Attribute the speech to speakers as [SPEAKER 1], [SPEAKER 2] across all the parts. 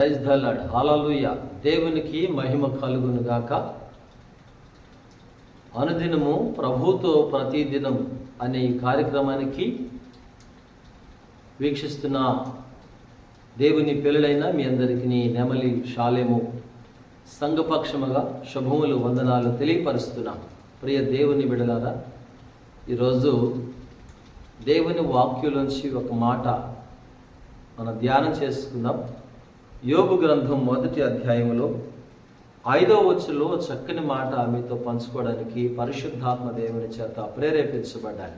[SPEAKER 1] Praise the lord. దేవునికి మహిమ కలుగును గాక. అనుదినము ప్రభుతో ప్రతిదినం అనే ఈ కార్యక్రమానికి వీక్షిస్తున్న దేవుని పిల్లలైన మీ అందరికీ నెమలి శాలేము సంఘపక్షముగా శుభములు వందనాలు తెలియపరుస్తున్నాం. ప్రియ దేవుని బిడలారా ఈరోజు దేవుని వాక్యులోంచి ఒక మాట మనం ధ్యానం చేసుకుందాం. యోగు గ్రంథం మొదటి అధ్యాయంలో ఐదో వచ్చులో చక్కని మాట మీతో పంచుకోవడానికి పరిశుద్ధాత్మ దేవుని చేత ప్రేరేపించబడ్డాయి.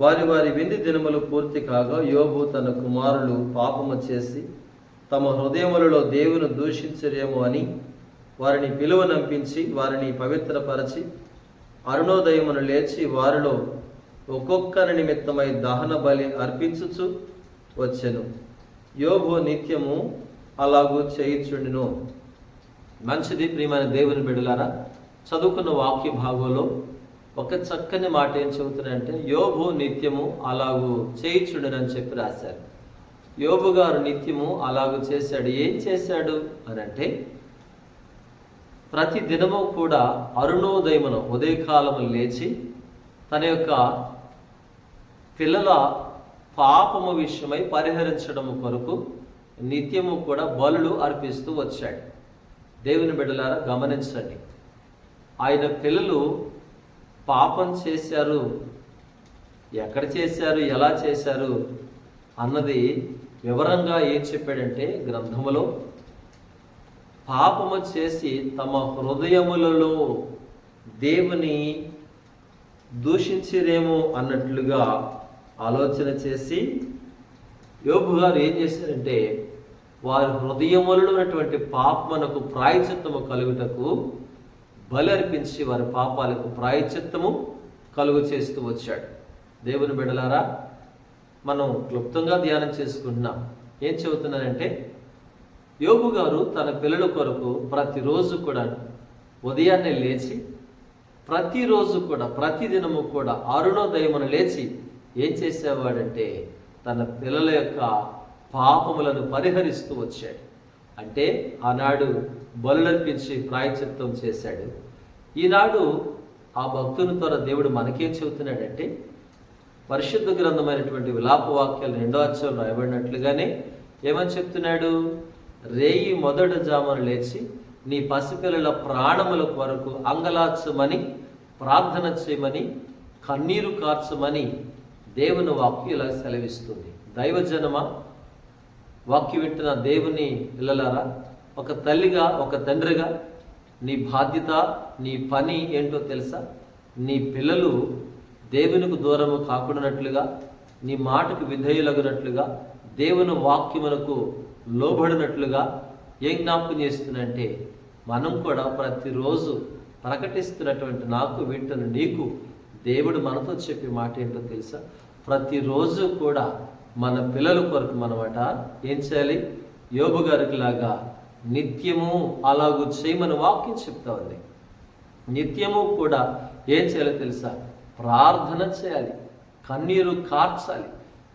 [SPEAKER 1] వారి వారి వింది దినములు పూర్తి కాగా యోబు తన కుమారులు పాపము చేసి తమ హృదయములలో దేవుని దూషించరేమో అని వారిని పిలువనంపించి వారిని పవిత్రపరచి అరుణోదయమును లేచి వారిలో ఒక్కొక్కరి నిమిత్తమై దహన బలి అర్పించుచు వచ్చెను. యోబు నిత్యము అలాగూ చేయించుండును. మంచిది ప్రియమైన దేవుని బిడలారా చదువుకున్న వాక్య భాగంలో ఒక చక్కని మాట ఏం చెబుతున్నారంటే యోబు నిత్యము అలాగూ చేయించుండునని చెప్పి రాశారు. యోబు గారు నిత్యము అలాగూ చేశాడు. ఏం చేశాడు అని అంటే ప్రతి దినము కూడా అరుణోదయమును ఉదయకాలము లేచి తన యొక్క పిల్లల పాపము విషయమై పరిహరించడము కొరకు నిత్యము కూడా బలులు అర్పిస్తూ వచ్చాడు. దేవుని బిడ్డలారా గమనించండి. ఆయన పిల్లలు పాపం చేశారు. ఎక్కడ చేశారు? ఎలా చేశారు? అన్నది వివరంగా ఏం చెప్పాడంటే గ్రంథములో పాపము చేసి తమ హృదయములలో దేవుని దూషించిరేమో అన్నట్లుగా ఆలోచన చేసి యోబు గారు ఏం చేశారంటే వారి హృదయములలో ఉన్నటువంటి పాపమునకు ప్రాయచిత్తము కలుగుటకు బలి అర్పించి వారి పాపాలకు ప్రాయచిత్తము కలుగు చేస్తూ వచ్చాడు. దేవుని బిడలారా మనం క్లుప్తంగా ధ్యానం చేసుకుంటున్నాం. ఏం చెబుతున్నానంటే యోగు గారు తన పిల్లల కొరకు ప్రతిరోజు కూడా ఉదయాన్నే లేచి ప్రతిరోజు కూడా ప్రతిదినము కూడా అరుణోదయమును లేచి ఏం చేసేవాడంటే తన పిల్లల యొక్క పాపములను పరిహరిస్తూ వచ్చాడు. అంటే ఆనాడు బలులర్పించి ప్రాయచిత్తం చేశాడు. ఈనాడు ఆ భక్తుని త్వర దేవుడు మనకేం చెబుతున్నాడంటే పరిశుద్ధ గ్రంథమైనటువంటి విలాప వాక్యాలు రెండో అక్షరం రాయబడినట్లుగానే ఏమని చెప్తున్నాడు? రేయి మొదట జామను లేచి నీ పసిపిల్లల ప్రాణముల కొరకు అంగలార్చమని ప్రార్థన చేయమని కన్నీరు కార్చమని దేవుని వాక్యం ఇలా సెలవిస్తుంది. దైవజనమ? వాక్యం వింటున్న దేవుని పిల్లలారా ఒక తల్లిగా ఒక తండ్రిగా నీ బాధ్యత నీ పని ఏంటో తెలుసా? నీ పిల్లలు దేవునికి దూరము కాకుండానట్లుగా నీ మాటకు విధేయులగినట్లుగా దేవుని వాక్యమునకు లోబడినట్లుగా ఏం జ్ఞాపకం చేస్తున్నంటే మనం కూడా ప్రతిరోజు ప్రకటిస్తున్నటువంటి నాకు వింటున్న నీకు దేవుడు మనతో చెప్పే మాట ఏంటో తెలుసా? ప్రతిరోజు కూడా మన పిల్లల కొరకు మనమాట ఏం చేయాలి? యోబు గారికి లాగా నిత్యము అలాగూ చేయమని వాక్యం చెప్తా ఉంది. నిత్యము కూడా ఏం చేయాలో తెలుసా? ప్రార్థన చేయాలి. కన్నీరు కార్చాలి.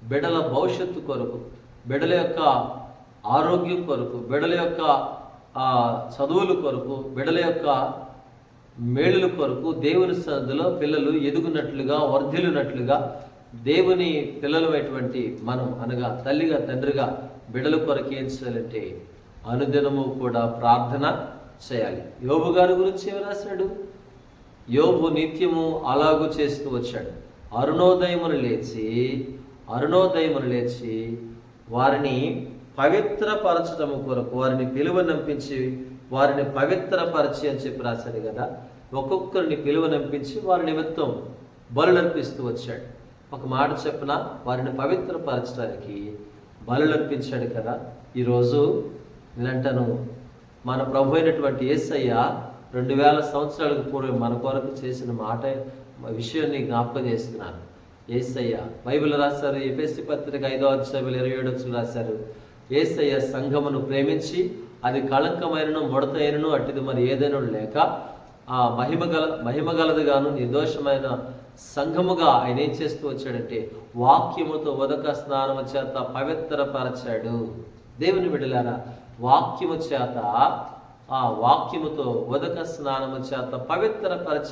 [SPEAKER 1] బిడల భవిష్యత్తు కొరకు బిడల యొక్క ఆరోగ్యం కొరకు బిడల యొక్క చదువుల కొరకు బిడల యొక్క మేలుల కొరకు దేవుని సన్నిధిలో పిల్లలు ఎదుగునట్లుగా వర్ధిల్లునట్లుగా దేవుని పిల్లలమైనటువంటి మనం అనగా తల్లిగా తండ్రిగా బిడల కొరకు ఏం చేయాలంటే అనుదినము కూడా ప్రార్థన చేయాలి. యోబు గారి గురించి ఏమి రాశాడు? యోబు నిత్యము అలాగూ చేస్తూ వచ్చాడు. అరుణోదయమును లేచి అరుణోదయమును లేచి వారిని పవిత్రపరచడము కొరకు వారిని పిలువనంపించి వారిని పవిత్రపరచి అని చెప్పి రాశాడు కదా. ఒక్కొక్కరిని పిలువనంపించి వారి నిమిత్తం బలులర్పిస్తూ వచ్చాడు. ఒక మాట చెప్పిన? వారిని పవిత్రపరచడానికి బలులర్పించాడు కదా. ఈరోజు నేనంటాను మన ప్రభు అయినటువంటి ఏసయ్య రెండు వేల సంవత్సరాలకు పూర్వం మన కొరకు చేసిన మాట విషయాన్ని జ్ఞాపకం చేస్తున్నాను ఏసయ్య బైబిల్ రాశారు ఎఫ్ఎస్సి పత్రిక ఐదో అధ్యాయులు ఇరవై ఏడు వచ్చులు రాశారు. ఏసయ్య సంఘమును ప్రేమించి అది కళంకమైనను ముడతైనను అట్టిది మరి ఏదైనా లేక ఆ మహిమగల మహిమగలదిగాను నిర్దోషమైన సంఘముగా ఆయన ఏం చేస్తూ వచ్చాడంటే వాక్యముతో ఉదక స్నానము చేత పవిత్రపరచాడు. దేవుని విడలారా వాక్యము చేత ఆ వాక్యముతో ఉదక స్నానము చేత పవిత్ర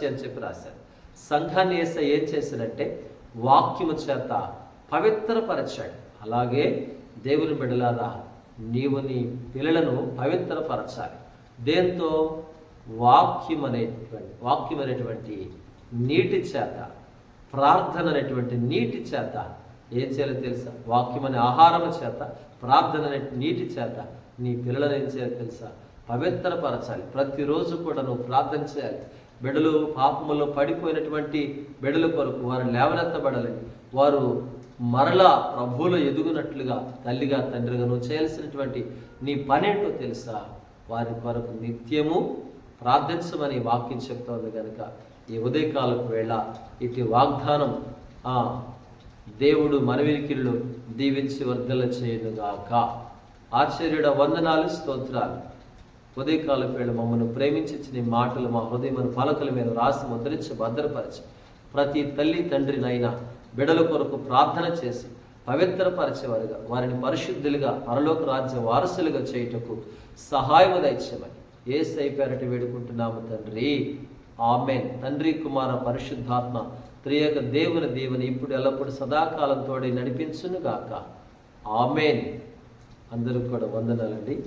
[SPEAKER 1] అని చెప్పి రాశారు. సంఘాన్ని ఏస ఏం చేశాడంటే వాక్యము చేత పవిత్రపరచాడు. అలాగే దేవుని బిడ్డలారా నీవు నీ పిల్లలను పవిత్రపరచాలి. దేంతో? వాక్యం అనేటువంటి వాక్యం అనేటువంటి నీటి చేత ప్రార్థన అనేటువంటి నీటి చేత. ఏం చేయాలో తెలుసా? వాక్యం అనే ఆహారం చేత ప్రార్థన అనే నీటి చేత నీ పిల్లలను ఏం చేయాలో తెలుసా? పవిత్రపరచాలి. ప్రతిరోజు కూడా నువ్వు ప్రార్థన చేయాలి. బిడలు పాపములో పడిపోయినటువంటి బిడల కొరకు వారు లేవనెత్తబడాలని వారు మరలా ప్రభువులో ఎదుగునట్లుగా తల్లిగా తండ్రిగా నువ్వు చేయాల్సినటువంటి నీ పనేంటో తెలుసా? వారి కొరకు నిత్యము ప్రార్థించమని వాక్యం చెప్తోంది కనుక ఈ ఉదయకాలపు వేళ ఇటు వాగ్దానం ఆ దేవుడు మనవినికిరులు దీవించి వర్ధల చేయనుగాక. ఆశ్చర్యుడ వందనాలు స్తోత్రాలు. ఉదయకాలపు వేళ మమ్మల్ని ప్రేమించిన మాటలు మా హృదయం పలకల మీద రాసి ముద్రించి భద్రపరిచి ప్రతి తల్లి తండ్రినైనా బిడల కొరకు ప్రార్థన చేసి పవిత్రపరిచేవారుగా వారిని పరిశుద్ధులుగా పరలోక రాజ్య వారసులుగా చేయుటకు సహాయము దయచేయమని ఏ సైపేరటి వేడుకుంటున్నాము తండ్రి. ఆమెన్. తండ్రి కుమార పరిశుద్ధాత్మ త్రియక దేవుని దేవుని ఇప్పుడు ఎల్లప్పుడు సదాకాలంతో నడిపించునుగాక. ఆమెన్. అందరూ కూడా వందనాలండి.